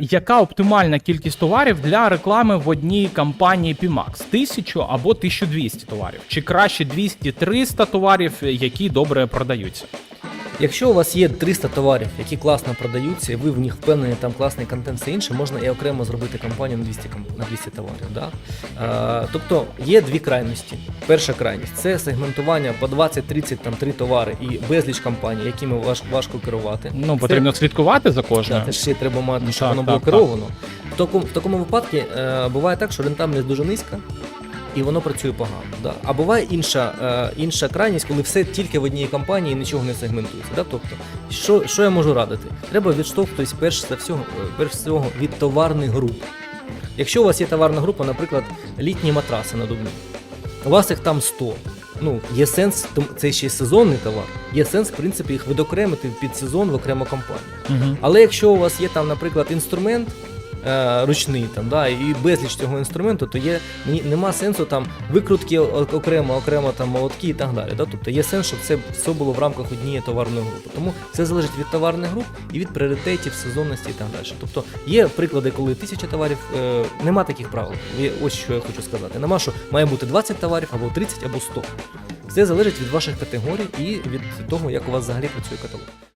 Яка оптимальна кількість товарів для реклами в одній кампанії PMAX? 1000 або 1200 товарів? Чи краще 200-300 товарів, які добре продаються? Якщо у вас є 300 товарів, які класно продаються, і ви в них впевнені, там класний контент, все інше, можна і окремо зробити кампанію на 200, на 200 товарів. Да? Е, тобто є дві крайності. Перша крайність це сегментування по 20-30 там три товари і безліч кампаній, якими важ, важко керувати. Ну, потрібно слідкувати за Це, да, це ще треба мати, щоб так, воно було так, так. керовано. В такому, в такому випадку е, буває так, що рентабельність дуже низька. І воно працює погано. Да. А буває інша, е, інша крайність, коли все тільки в одній компанії і нічого не сегментується. Да? Тобто, що, що я можу радити? Треба відштовхуватись перш за всього, е, перш всього від товарних груп. Якщо у вас є товарна група, наприклад, літні матраси на дубні, у вас їх там 100. Ну, є сенс, це ще й сезонний товар, є сенс, в принципі, їх відокремити під сезон в окрему компанію. Угу. Але якщо у вас є там, наприклад, інструмент ручний там, да, і безліч цього інструменту, то є нема сенсу там викрутки окремо, окремо там молотки і так далі. Да? Тобто є сенс, щоб це все було в рамках однієї товарної групи. Тому це залежить від товарних груп і від пріоритетів, сезонності і так далі. Тобто є приклади, коли тисяча товарів, е, нема таких правил. Ось що я хочу сказати. Нема, що має бути 20 товарів або 30, або 100. Це залежить від ваших категорій і від того, як у вас взагалі працює каталог.